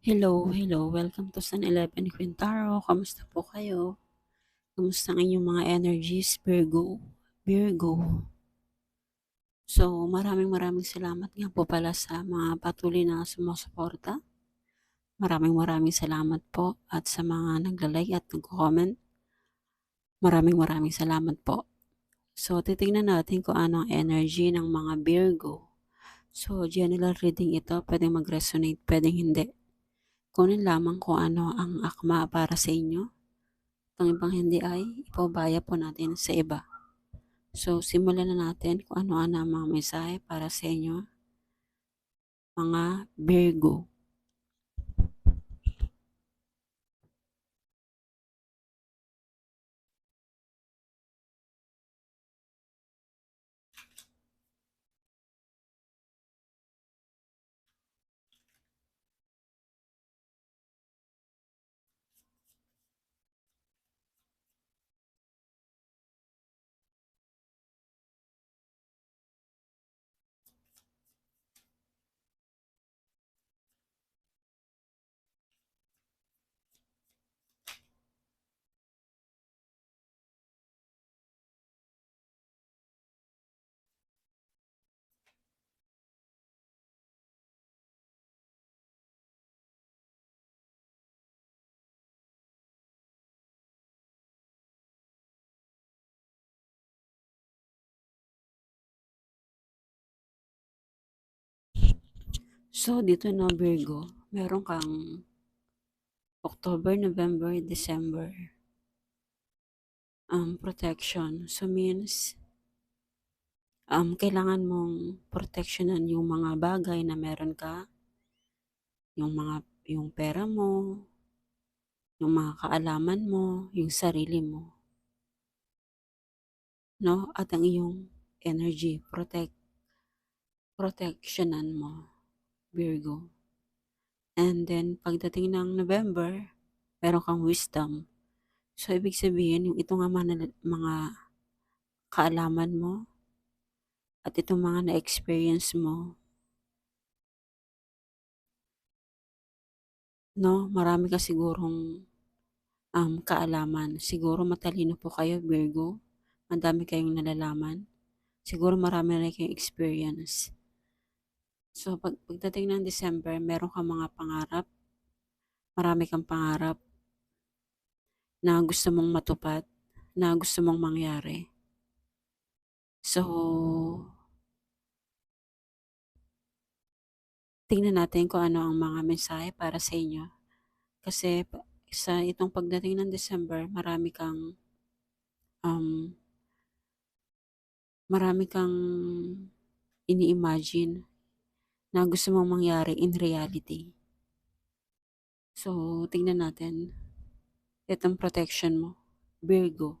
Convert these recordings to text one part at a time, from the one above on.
Hello, hello. Welcome to San 11 Quintaro. Kamusta po kayo? Kamusta ang inyong mga energies, Virgo? Virgo. So, maraming maraming salamat nga po pala sa mga patuloy na sumusuporta. Maraming maraming salamat po at sa mga naglalike at nag-comment. Maraming maraming salamat po. So, titingnan natin kung ano ang energy ng mga Virgo. So, general reading ito. Pwedeng mag-resonate, pwedeng hindi. Kunin lamang kung ano ang akma para sa inyo. Itong ibang hindi ay ipabaya po natin sa iba. So, simulan na natin kung ano-ano ang mga mensahe para sa inyo, mga Virgo. So, dito na Virgo, meron kang October, November, December um, protection. So, means um, kailangan mong protectionan yung mga bagay na meron ka, yung mga yung pera mo, yung mga kaalaman mo, yung sarili mo. No? At ang iyong energy, protect protectionan mo, Virgo. And then, pagdating ng November, meron kang wisdom. So, ibig sabihin, yung itong mga, mga kaalaman mo at itong mga na-experience mo, no, marami ka sigurong um, kaalaman. Siguro matalino po kayo, Virgo. Madami kayong nalalaman. Siguro marami na kayong experience. So, pag, pagdating ng December, meron kang mga pangarap. Marami kang pangarap na gusto mong matupad, na gusto mong mangyari. So, tingnan natin kung ano ang mga mensahe para sa inyo. Kasi sa itong pagdating ng December, marami kang um, marami kang ini-imagine na gusto mong mangyari in reality. So, tingnan natin itong protection mo. Virgo.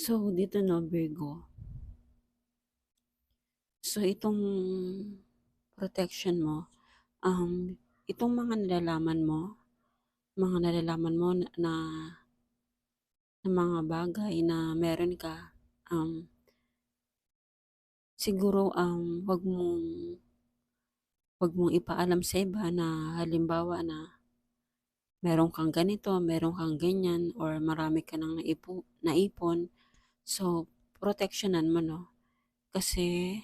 So, dito 'no, Virgo. So, itong protection mo, um, itong mga nalalaman mo, mga nalalaman mo na, na, na mga bagay na meron ka, um, siguro um, wag mong wag mong ipaalam sa iba na halimbawa na meron kang ganito, meron kang ganyan, or marami ka nang naipo, naipon. So, protectionan mo, no? Kasi,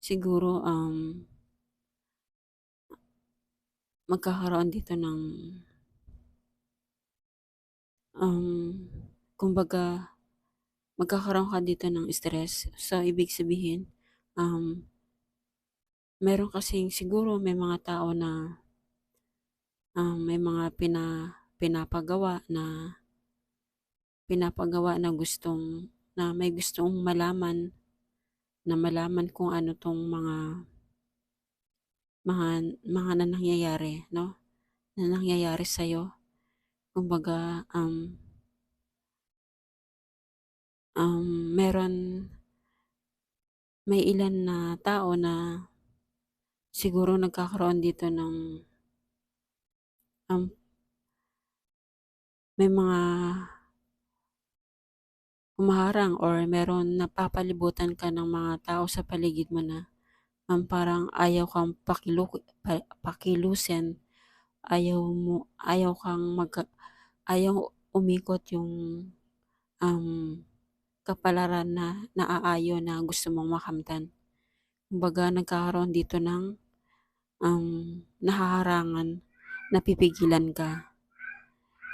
siguro, um, magkakaroon dito ng, um, kumbaga, magkakaroon ka dito ng stress. So, ibig sabihin, um, meron kasing siguro may mga tao na um, may mga pina, pinapagawa na pinapagawa na gustong na may gustong malaman na malaman kung ano tong mga mga mga na nangyayari, no? Na nangyayari sa iyo. Kumbaga um um meron may ilan na tao na siguro nagkakaroon dito ng um, may mga humaharang or meron napapalibutan ka ng mga tao sa paligid mo na um, parang ayaw kang pakilu, pa, pakilusin, ayaw mo, ayaw kang mag, ayaw umikot yung um, kapalaran na naaayo na gusto mong makamtan. Kumbaga nagkakaroon dito ng um, nahaharangan, napipigilan ka.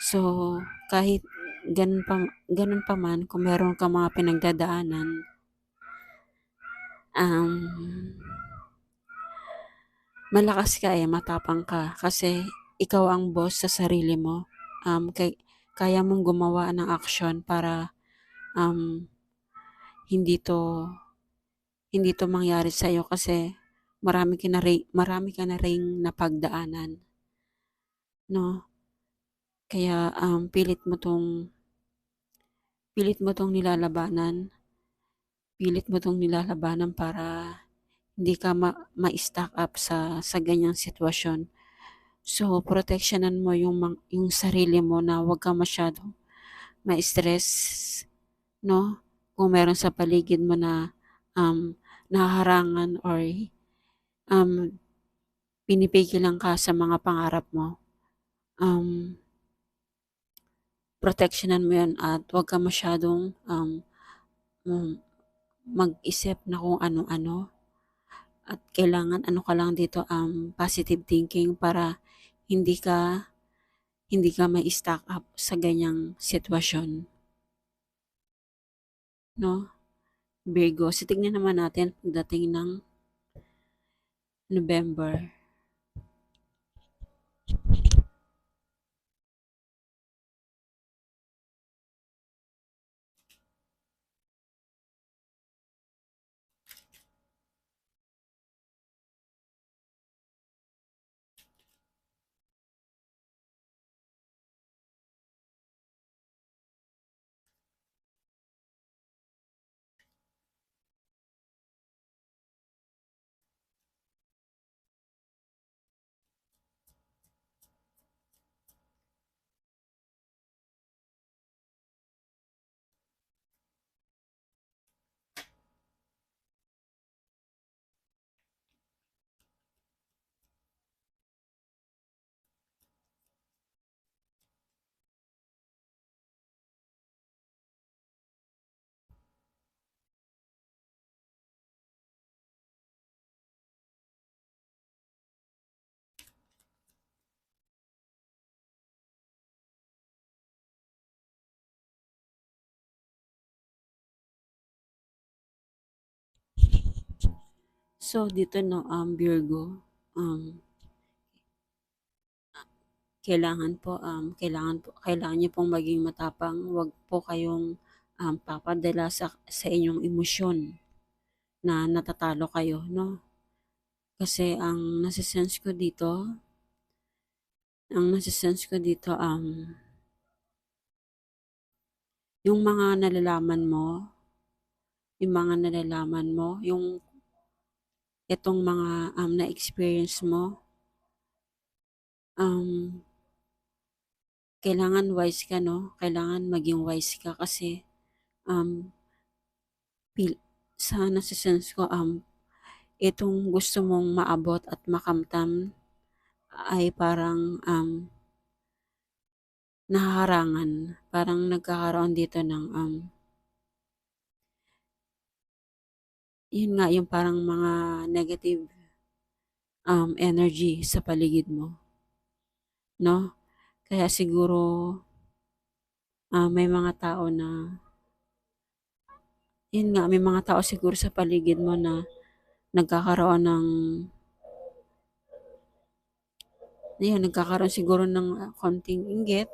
So, kahit ganun pa, ganun pa man, kung meron ka mga pinagdadaanan, um, malakas ka eh, matapang ka. Kasi ikaw ang boss sa sarili mo. Um, kay, kaya mong gumawa ng action para um, hindi to hindi to mangyari sa iyo kasi marami ka na rin, marami ka na ring napagdaanan. No? Kaya um, pilit mo tong pilit mo tong nilalabanan. Pilit mo tong nilalabanan para hindi ka ma- ma-stack up sa sa ganyang sitwasyon. So, protectionan mo yung yung sarili mo na wag ka masyado ma-stress, no? Kung meron sa paligid mo na um, nahaharangan or um, pinipigilan ka sa mga pangarap mo, um, protectionan mo yan at huwag ka masyadong um, um, mag-isip na kung ano-ano at kailangan ano ka lang dito um, positive thinking para hindi ka hindi ka may stack up sa ganyang sitwasyon. No? Virgo. So, tignan naman natin pagdating ng November. So, dito no, um, Virgo, um, kailangan po, um, kailangan po, kailangan niyo pong maging matapang. Huwag po kayong um, papadala sa, sa inyong emosyon na natatalo kayo, no? Kasi ang nasisense ko dito, ang nasisense ko dito, um, yung mga nalalaman mo, yung mga nalalaman mo, yung itong mga um, na-experience mo, um, kailangan wise ka, no? Kailangan maging wise ka kasi um, pil sa nasisense ko, um, itong gusto mong maabot at makamtam ay parang um, nahaharangan. Parang nagkakaroon dito ng um, yun nga, yung parang mga negative um, energy sa paligid mo. No? Kaya siguro uh, may mga tao na yun nga, may mga tao siguro sa paligid mo na nagkakaroon ng yun, nagkakaroon siguro ng ah, konting inggit.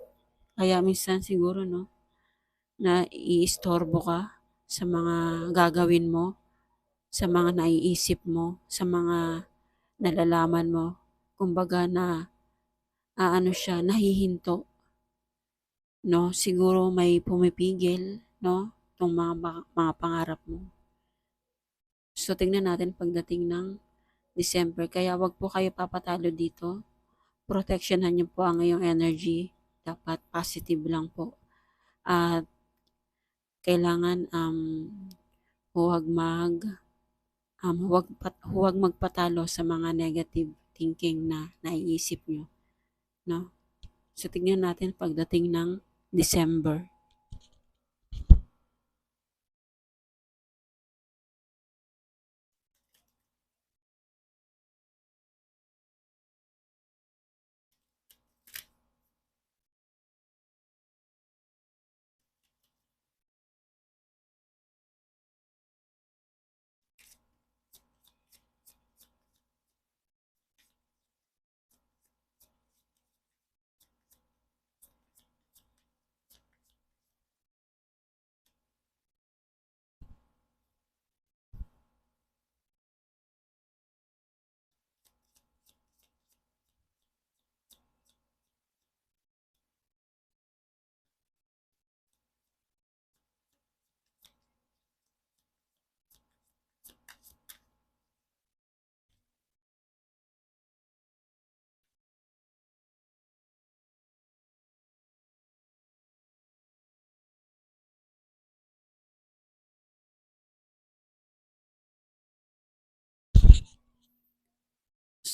Kaya minsan siguro, no, na iistorbo ka sa mga gagawin mo, sa mga naiisip mo, sa mga nalalaman mo. Kumbaga na, aano siya, nahihinto. No, siguro may pumipigil, no, tong mga, mga pangarap mo. So, tingnan natin pagdating ng December. Kaya wag po kayo papatalo dito. Protectionhan niyo po ang iyong energy. Dapat positive lang po. At kailangan um, huwag mag um, huwag, pat, huwag magpatalo sa mga negative thinking na naiisip nyo. No? So, tingnan natin pagdating ng December.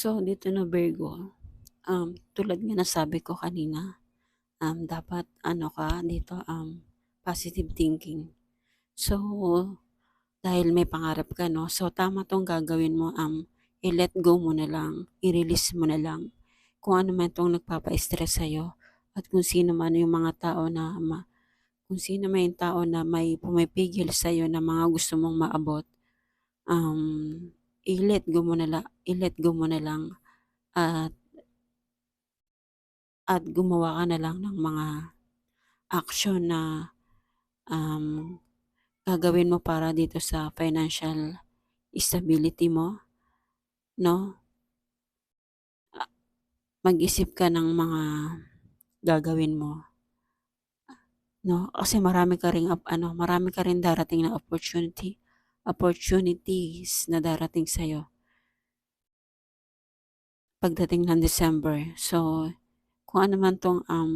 So, dito na Virgo, um, tulad nga nasabi ko kanina, um, dapat ano ka dito, um, positive thinking. So, dahil may pangarap ka, no? So, tama tong gagawin mo, um, i-let go mo na lang, i-release mo na lang kung ano man itong nagpapa-stress sa'yo at kung sino man yung mga tao na ma, kung sino man yung tao na may pumipigil sa'yo na mga gusto mong maabot, um, i-let go mo na lang, i-let go mo na lang at at gumawa ka na lang ng mga action na um, gagawin mo para dito sa financial stability mo, no? Mag-isip ka ng mga gagawin mo. No? Kasi marami ka ring ano, marami ka rin darating na opportunity opportunities na darating sa'yo pagdating ng December. So, kung ano man tong um,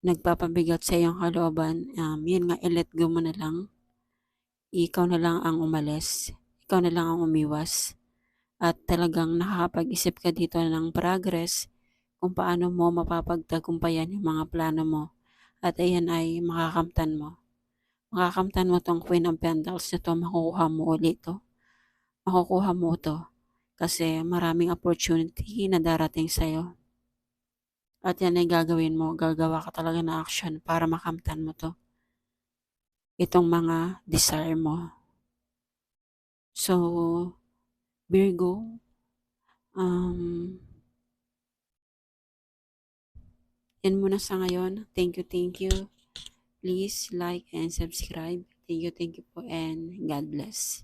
nagpapabigat sa iyong kalooban, um, yun nga, i-let go mo na lang. Ikaw na lang ang umalis. Ikaw na lang ang umiwas. At talagang nakakapag-isip ka dito ng progress kung paano mo mapapagtagumpayan yung mga plano mo. At ayan ay makakamtan mo makakamtan mo tong Queen of Pentacles na to, makukuha mo ulit to. Makukuha mo to kasi maraming opportunity na darating sa'yo. At yan ay gagawin mo, gagawa ka talaga ng action para makamtan mo to. Itong mga desire mo. So, Virgo, um, yan muna sa ngayon. Thank you, thank you. Please like and subscribe. Thank you, thank you po and God bless.